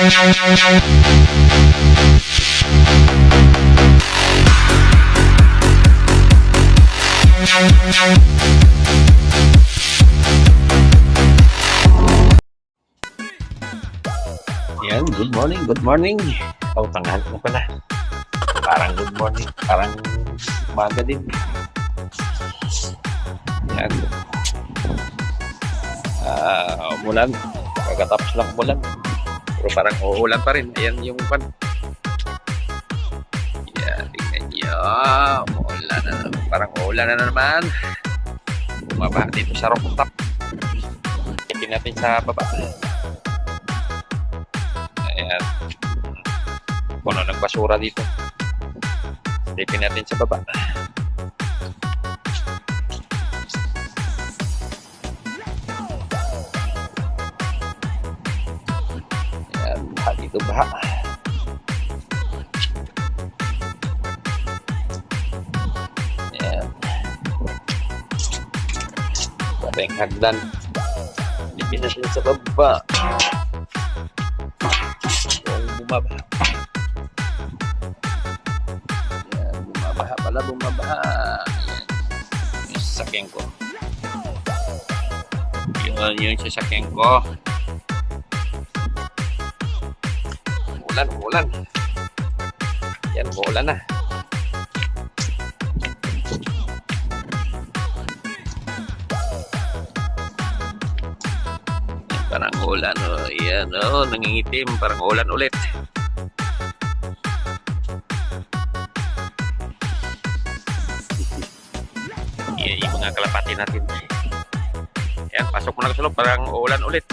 Yan, good morning, good morning. Oh, tanghal na pala. Parang good morning, parang umaga din. Yan. Ah, umulan. Pagkatapos lang umulan. Pero parang uulan pa rin. Ayan yung pan. Yan, tingnan nyo. Umulan na naman. Parang uulan na naman. Bumaba dito sa rooftop. Itin natin sa baba. Ayan. Puno ng basura dito. Tipin natin sa baba. Ayan, dito baha. Ayan. Pateng hagdan. Tipin natin sa baba. Yung bumaba. Yan, bumabaha pala, bumabaha. Yan. Yung sasakyan ko. Yun, yung sasakyan ko. Umulan, umulan. Yan, umulan na. Parang ulan, oh. Yan, oh, nangingitim. Parang ulan ulit. Yan, yung mga kalapati natin. Yan, pasok mo na sa loob. Parang uulan ulit.